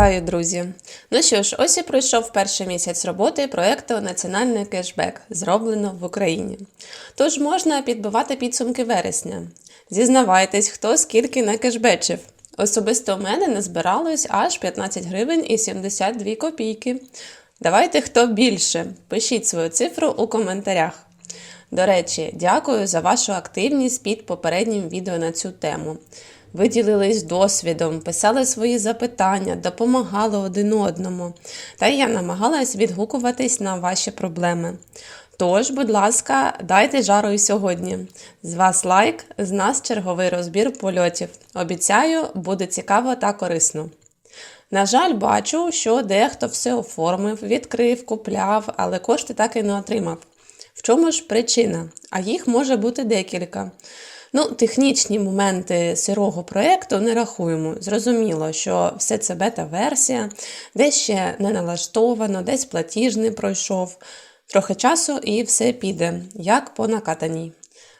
Вітаю, друзі! Ну що ж, ось і пройшов перший місяць роботи проєкту Національний кешбек, зроблено в Україні. Тож можна підбивати підсумки вересня. Зізнавайтесь, хто скільки накешбечив. Особисто у мене назбиралось аж 15 гривень і 72 копійки. Давайте хто більше. Пишіть свою цифру у коментарях. До речі, дякую за вашу активність під попереднім відео на цю тему. Ви ділились досвідом, писали свої запитання, допомагали один одному. Та я намагалась відгукуватись на ваші проблеми. Тож, будь ласка, дайте жару і сьогодні. З вас лайк, з нас черговий розбір польотів. Обіцяю, буде цікаво та корисно. На жаль, бачу, що дехто все оформив, відкрив, купляв, але кошти так і не отримав. В чому ж причина? А їх може бути декілька. Ну, технічні моменти сирого проєкту не рахуємо. Зрозуміло, що все це бета-версія, десь ще не налаштовано, десь платіж не пройшов. Трохи часу і все піде, як по накатаній.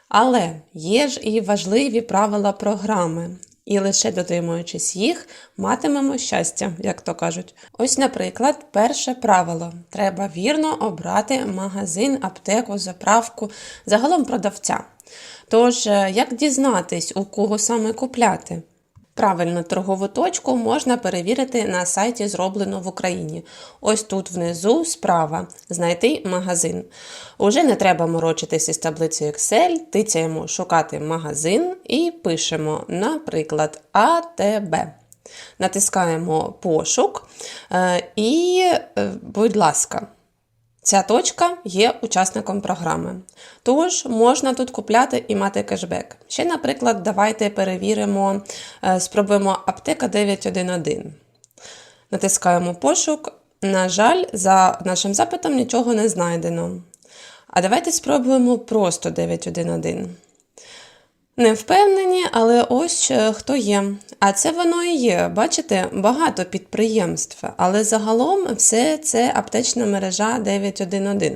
Але є ж і важливі правила програми, і лише дотримуючись їх, матимемо щастя, як то кажуть. Ось, наприклад, перше правило: треба вірно обрати магазин, аптеку, заправку, загалом продавця. Тож, е, як дізнатись, у кого саме купляти? Правильно, торгову точку можна перевірити на сайті Зроблено в Україні. Ось тут внизу справа знайти магазин. Уже не треба морочитися з таблицею Excel, тицяємо шукати магазин і пишемо, наприклад, АТБ. Натискаємо пошук е, і, е, будь ласка. Ця точка є учасником програми. Тож можна тут купляти і мати кешбек. Ще, наприклад, давайте перевіримо, е, спробуємо аптека 911. Натискаємо пошук. На жаль, за нашим запитом нічого не знайдено. А давайте спробуємо просто 911. Не впевнені, але ось е, хто є. А це воно і є. Бачите, багато підприємств, але загалом все це аптечна мережа 911.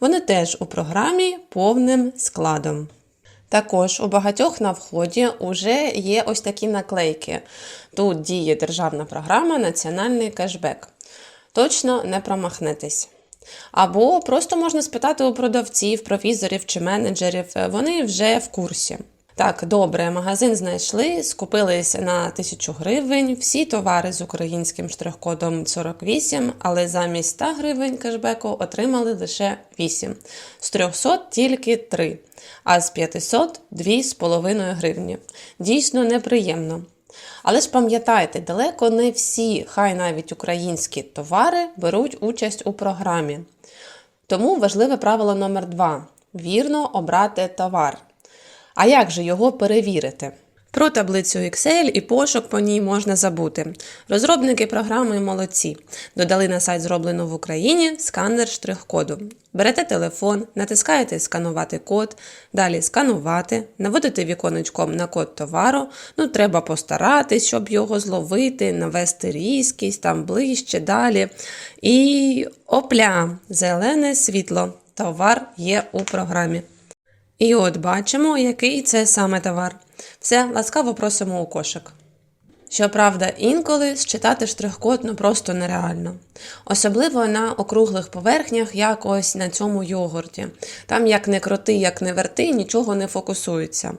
Вони теж у програмі повним складом. Також у багатьох на вході вже є ось такі наклейки. Тут діє державна програма Національний кешбек. Точно не промахнетесь. Або просто можна спитати у продавців, провізорів чи менеджерів, вони вже в курсі. Так, добре, магазин знайшли, скупилися на 1000 гривень, всі товари з українським штрих-кодом 48, але замість 100 гривень кешбеку отримали лише 8. З 300 тільки 3, а з 500 2,5 гривні. Дійсно неприємно. Але ж пам'ятайте, далеко не всі, хай навіть українські товари беруть участь у програмі. Тому важливе правило номер 2 вірно обрати товар. А як же його перевірити? Про таблицю Excel і пошук по ній можна забути. Розробники програми молодці. Додали на сайт зроблено в Україні сканер штрих-коду. Берете телефон, натискаєте сканувати код, далі сканувати, наводите віконечком на код товару. Ну, треба постаратись, щоб його зловити, навести різкість, там ближче, далі. І опля, зелене світло. Товар є у програмі. І от бачимо, який це саме товар. Все, ласкаво просимо у кошик. Щоправда, інколи считати штрих-код ну просто нереально. Особливо на округлих поверхнях, як ось на цьому йогурті. Там як не крути, як не верти, нічого не фокусується.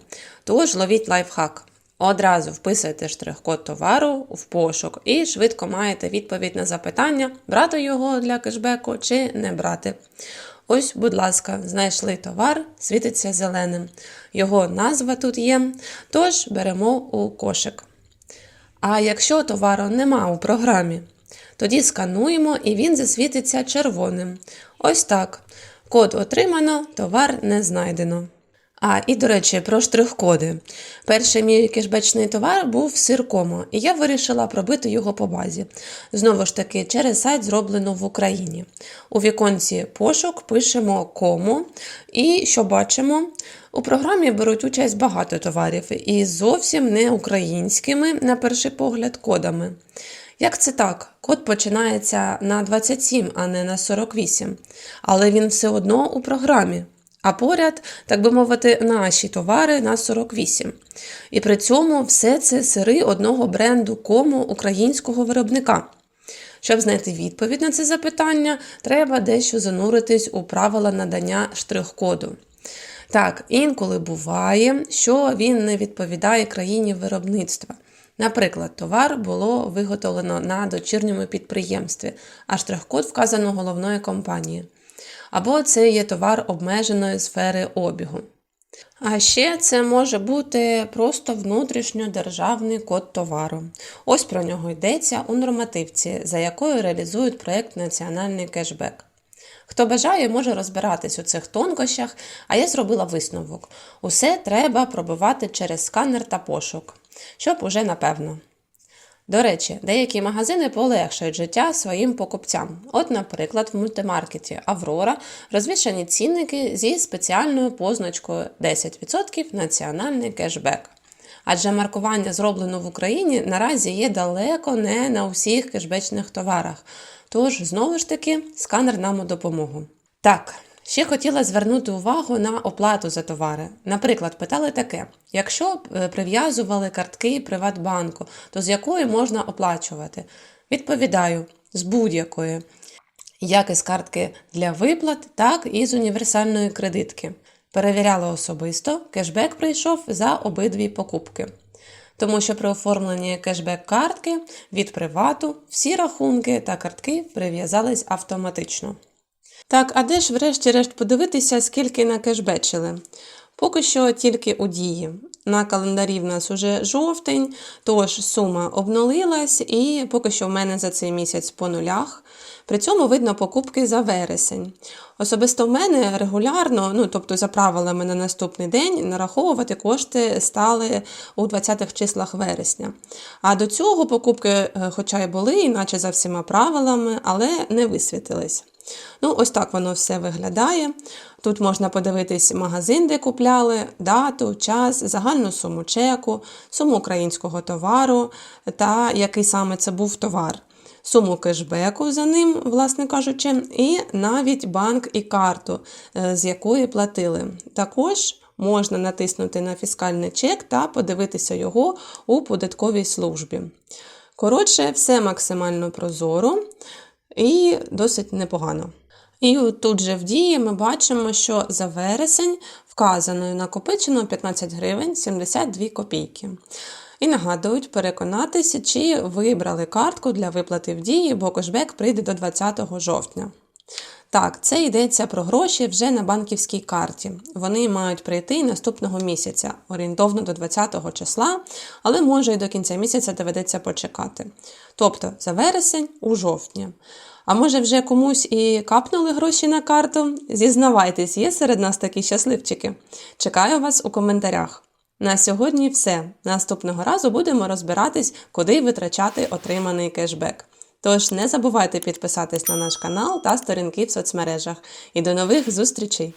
Тож ловіть лайфхак. Одразу вписуєте штрих-код товару в пошук і швидко маєте відповідь на запитання, брати його для кешбеку чи не брати. Ось, будь ласка, знайшли товар, світиться зеленим. Його назва тут є, тож беремо у кошик. А якщо товару нема у програмі, тоді скануємо і він засвітиться червоним. Ось так. Код отримано, товар не знайдено. А, і, до речі, про штрих-коди. Перший мій кешбечний товар був сир комо, і я вирішила пробити його по базі. Знову ж таки, через сайт зроблено в Україні. У віконці пошук пишемо кому, і що бачимо? У програмі беруть участь багато товарів і зовсім не українськими, на перший погляд, кодами. Як це так? Код починається на 27, а не на 48, але він все одно у програмі. А поряд, так би мовити, наші товари на 48. І при цьому все це сири одного бренду кому українського виробника. Щоб знайти відповідь на це запитання, треба дещо зануритись у правила надання штрих-коду. Так, інколи буває, що він не відповідає країні виробництва. Наприклад, товар було виготовлено на дочірньому підприємстві, а штрих-код вказано головної компанії. Або це є товар обмеженої сфери обігу. А ще це може бути просто внутрішньодержавний код товару. Ось про нього йдеться у нормативці, за якою реалізують проєкт Національний кешбек. Хто бажає, може розбиратись у цих тонкощах, а я зробила висновок. Усе треба пробивати через сканер та пошук, щоб уже напевно. До речі, деякі магазини полегшують життя своїм покупцям. От, наприклад, в мультимаркеті Аврора розвішані цінники зі спеціальною позначкою 10% національний кешбек. Адже маркування зроблено в Україні наразі є далеко не на усіх кешбечних товарах. Тож, знову ж таки, сканер нам у допомогу. Так, ще хотіла звернути увагу на оплату за товари. Наприклад, питали таке: якщо е, прив'язували картки Приватбанку, то з якої можна оплачувати? Відповідаю, з будь-якої. Як із картки для виплат, так і з універсальної кредитки. Перевіряла особисто, кешбек прийшов за обидві покупки. Тому що при оформленні кешбек-картки від привату всі рахунки та картки прив'язались автоматично. Так, а де ж врешті-решт подивитися, скільки накешбечили? Поки що тільки у дії. На календарі в нас уже жовтень, тож сума обнулилась, і поки що в мене за цей місяць по нулях. При цьому видно покупки за вересень. Особисто в мене регулярно, ну тобто за правилами на наступний день, нараховувати кошти стали у 20-х числах вересня. А до цього покупки, е, хоча й були, іначе за всіма правилами, але не висвітились. Ну, ось так воно все виглядає. Тут можна подивитись магазин, де купляли, дату, час, загальну суму чеку, суму українського товару та який саме це був товар. Суму кешбеку за ним, власне кажучи, і навіть банк і карту, е, з якої платили. Також можна натиснути на фіскальний чек та подивитися його у податковій службі. Коротше, все максимально прозоро і досить непогано. І тут же в дії ми бачимо, що за вересень вказано і накопичено 15 гривень 72 копійки. І нагадують переконатися, чи вибрали картку для виплати в дії, бо кошбек прийде до 20 жовтня. Так, це йдеться про гроші вже на банківській карті. Вони мають прийти наступного місяця, орієнтовно до 20 числа, але може і до кінця місяця доведеться почекати. Тобто за вересень у жовтні. А може вже комусь і капнули гроші на карту? Зізнавайтесь, є серед нас такі щасливчики. Чекаю вас у коментарях. На сьогодні все. Наступного разу будемо розбиратись, куди витрачати отриманий кешбек. Тож не забувайте підписатись на наш канал та сторінки в соцмережах. І до нових зустрічей!